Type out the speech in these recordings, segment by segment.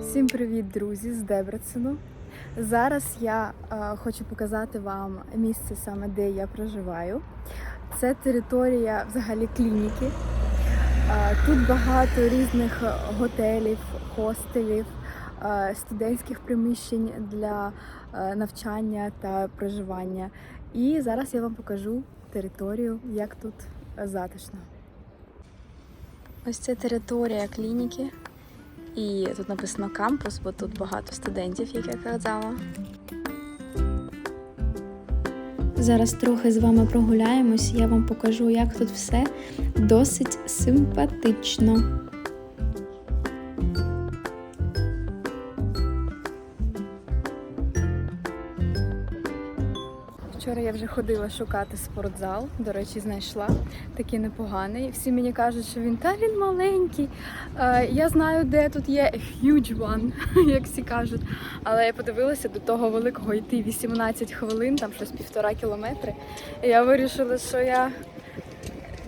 Всім привіт, друзі, з Дебрецену. Зараз я е, хочу показати вам місце саме де я проживаю. Це територія взагалі клініки. Е, тут багато різних готелів, хостелів, е, студентських приміщень для е, навчання та проживання. І зараз я вам покажу територію, як тут затишно. Ось це територія клініки. І тут написано кампус, бо тут багато студентів, як я казала. Зараз трохи з вами прогуляємось, я вам покажу, як тут все досить симпатично. Вже ходила шукати спортзал. До речі, знайшла такий непоганий. Всі мені кажуть, що він та він маленький. Е, я знаю, де тут є huge one, як всі кажуть. Але я подивилася до того великого йти 18 хвилин, там щось півтора кілометри. І я вирішила, що я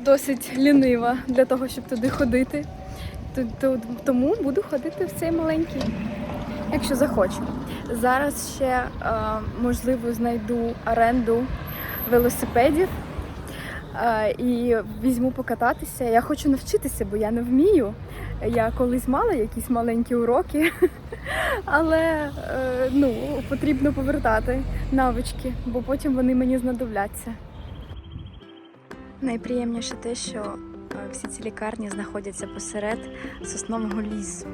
досить лінива для того, щоб туди ходити. Тому буду ходити в цей маленький, якщо захочу. Зараз ще е, можливо знайду оренду велосипедів е, і візьму покататися. Я хочу навчитися, бо я не вмію. Я колись мала якісь маленькі уроки, але е, ну, потрібно повертати навички, бо потім вони мені знадобляться. Найприємніше те, що всі ці лікарні знаходяться посеред соснового лісу.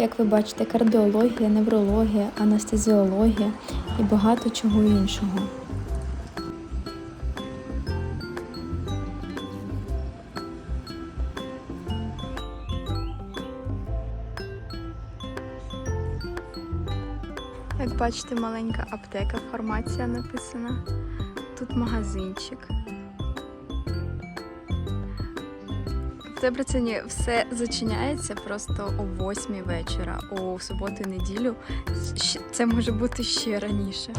Як ви бачите, кардіологія, неврологія, анестезіологія і багато чого іншого. Як бачите, маленька аптека, фармація написана. Тут магазинчик. В Дебрецені все зачиняється просто о 8 вечора, у суботу і неділю. Це може бути ще раніше.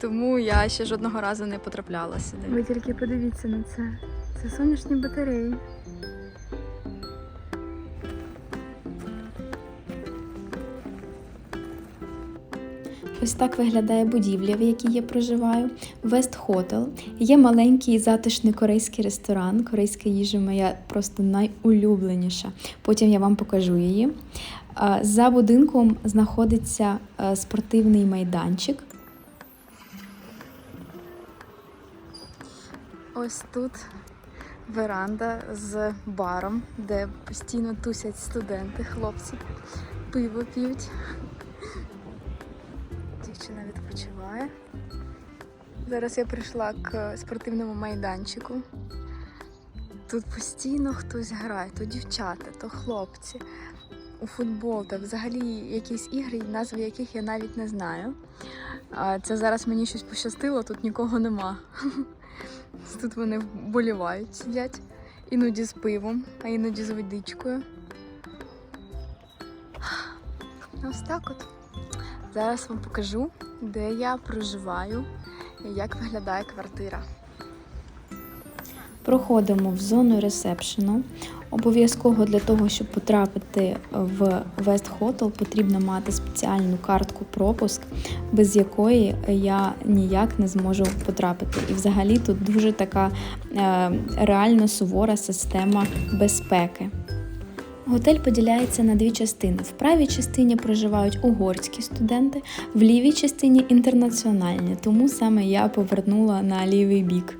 Тому я ще жодного разу не потрапляла сюди. Ви тільки подивіться на це. Це сонячні батареї. Ось так виглядає будівля, в якій я проживаю. Вест Хотел. Є маленький затишний корейський ресторан. Корейська їжа моя просто найулюбленіша. Потім я вам покажу її. За будинком знаходиться е, спортивний майданчик. Ось тут веранда з баром, де постійно тусять студенти, хлопці, пиво п'ють. Зараз я прийшла к спортивному майданчику. Тут постійно хтось грає, то дівчата, то хлопці. У футбол та взагалі якісь ігри, назви яких я навіть не знаю. Це зараз мені щось пощастило, тут нікого нема. Тут вони вболівають, сидять. Іноді з пивом, а іноді з водичкою. Ось так от. Зараз вам покажу, де я проживаю як виглядає квартира. Проходимо в зону ресепшену. Обов'язково для того, щоб потрапити в Вест Хотел, потрібно мати спеціальну картку пропуск, без якої я ніяк не зможу потрапити. І взагалі тут дуже така е, реально сувора система безпеки. Готель поділяється на дві частини. В правій частині проживають угорські студенти, в лівій частині інтернаціональні, тому саме я повернула на лівий бік.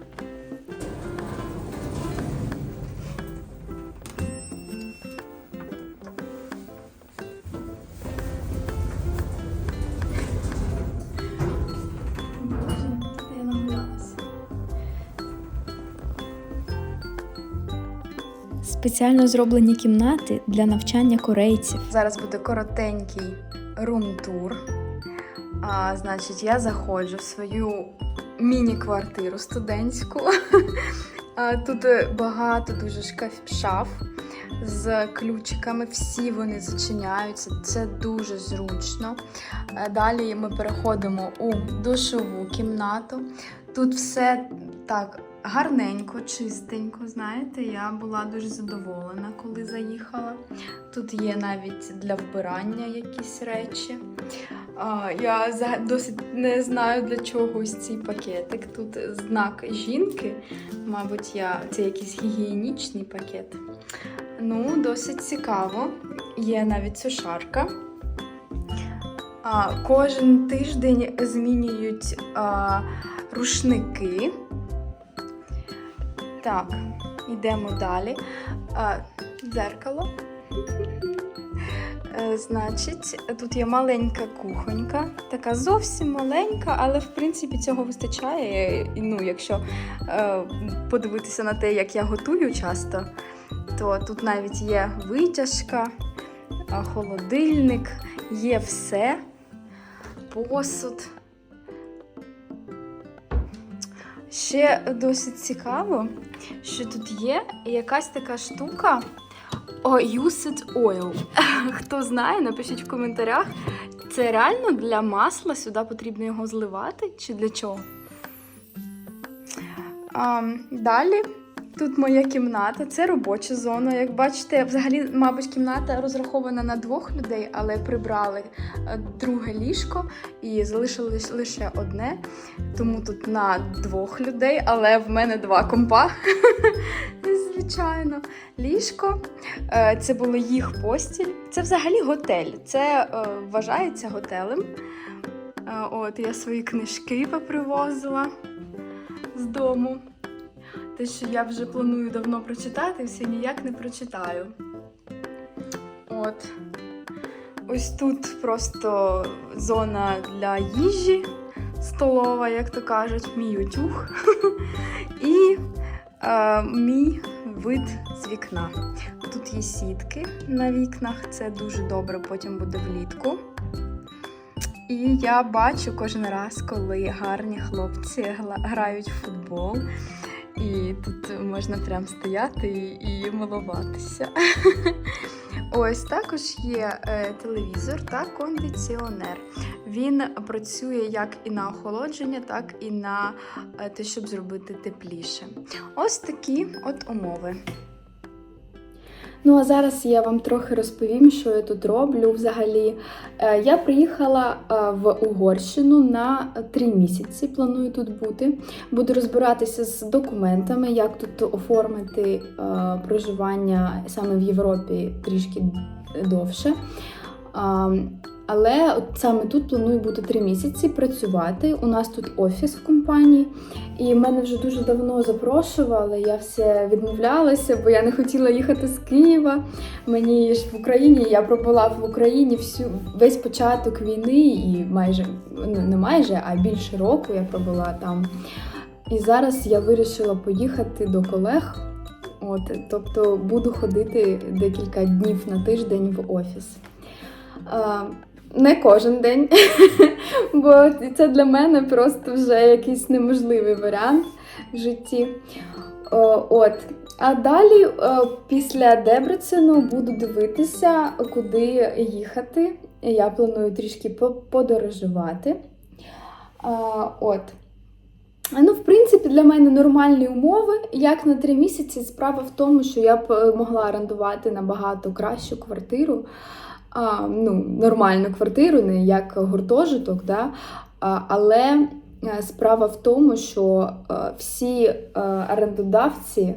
Спеціально зроблені кімнати для навчання корейців. Зараз буде коротенький рум-тур. А, значить, я заходжу в свою міні-квартиру студентську. А, тут багато дуже шкаф, шаф. з ключиками. Всі вони зачиняються. Це дуже зручно. Е, Далі ми переходимо у душову кімнату. Тут все так гарненько, чистенько. Знаєте, я була дуже задоволена, коли заїхала. Тут є навіть для вбирання якісь речі. Я досить не знаю для чого ось цей пакетик. Тут знак жінки. Мабуть, я це якийсь гігієнічний пакет. Ну, досить цікаво. Є навіть сушарка. А, кожен тиждень змінюють а, рушники. Так, йдемо далі. А, дзеркало. Е, Значить, тут є маленька кухонька, така зовсім маленька, але в принципі цього вистачає. Ну, якщо е, подивитися на те, як я готую часто, то тут навіть є витяжка, е, холодильник, є все, посуд. Ще досить цікаво, що тут є якась така штука. Used Oil. Хто знає, напишіть в коментарях. Це реально для масла сюди потрібно його зливати чи для чого? А, далі тут моя кімната, це робоча зона. Як бачите, взагалі, мабуть, кімната розрахована на двох людей, але прибрали е, друге ліжко і залишили лише одне. Тому тут на двох людей, але в мене два компа. Звичайно, ліжко. Е, Це було їх постіль. Це взагалі готель. Це е, вважається готелем. От я свої книжки попривозила з дому. Те, що я вже планую давно прочитати, все ніяк не прочитаю. От. Ось тут просто зона для їжі, столова, як то кажуть, мій утюг. І е, мій вид з вікна. Тут є сітки на вікнах, це дуже добре, потім буде влітку. І я бачу кожен раз, коли гарні хлопці грають в футбол. І тут можна прям стояти і, милуватися. Ось також є е, телевізор та кондиціонер. Він працює як і на охолодження, так і на е, те, щоб зробити тепліше. Ось такі от умови. Ну а зараз я вам трохи розповім, що я тут роблю. Взагалі, Е, я приїхала е, в Угорщину на три місяці. Планую тут бути. Буду розбиратися з документами, як тут оформити е, проживання саме в Європі трішки довше. Але от саме тут планую бути три місяці працювати. У нас тут офіс в компанії, і мене вже дуже давно запрошували. Я все відмовлялася, бо я не хотіла їхати з Києва. Мені ж в Україні я пробула в Україні всю весь початок війни, і майже ну не майже, а більше року я пробула там. І зараз я вирішила поїхати до колег. От, тобто буду ходити декілька днів на тиждень в офіс. Не кожен день, бо це для мене просто вже якийсь неможливий варіант в житті. О, от. А далі, е, після Дебрецену, буду дивитися, куди їхати. Я планую трішки подорожувати. А, от. Ну, в принципі, для мене нормальні умови. Як на три місяці, справа в тому, що я б е, могла орендувати набагато кращу квартиру, а, ну, нормальну квартиру, не як гуртожиток, да? а, але е, справа в тому, що е, всі е, орендодавці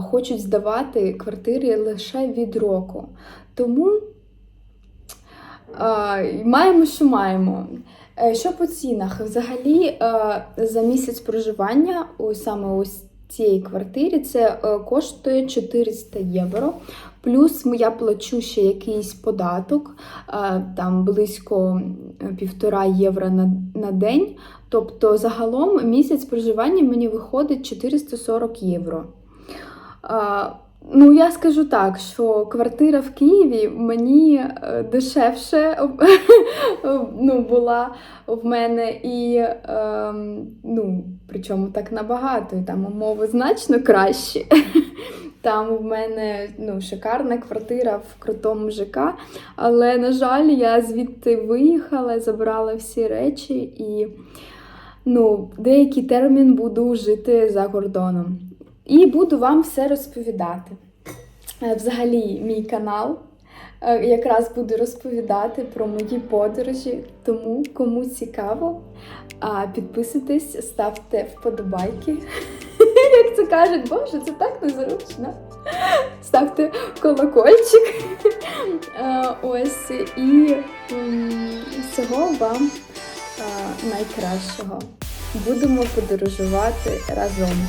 хочуть здавати квартири лише від року. Тому маємо, що маємо. Що по цінах? Взагалі за місяць проживання ось саме ось цієї квартирі це е, коштує 400 євро. Плюс я плачу ще якийсь податок, е, там близько е, півтора євро на, на день. Тобто загалом місяць проживання мені виходить 440 євро. Ну, я скажу так, що квартира в Києві мені е, дешевше ну, була в мене і ем, ну, причому так набагато, і там умови значно кращі. Там в мене ну, шикарна квартира в крутому ЖК. Але, на жаль, я звідти виїхала, забрала всі речі і ну, деякий термін буду жити за кордоном. І буду вам все розповідати. Е, Взагалі, мій канал е, якраз буду розповідати про мої подорожі. Тому, кому цікаво, підписуйтесь, ставте вподобайки. Як це кажуть, боже, це так незручно. Ставте колокольчик. Е, Ось і всього вам найкращого. Будемо подорожувати разом.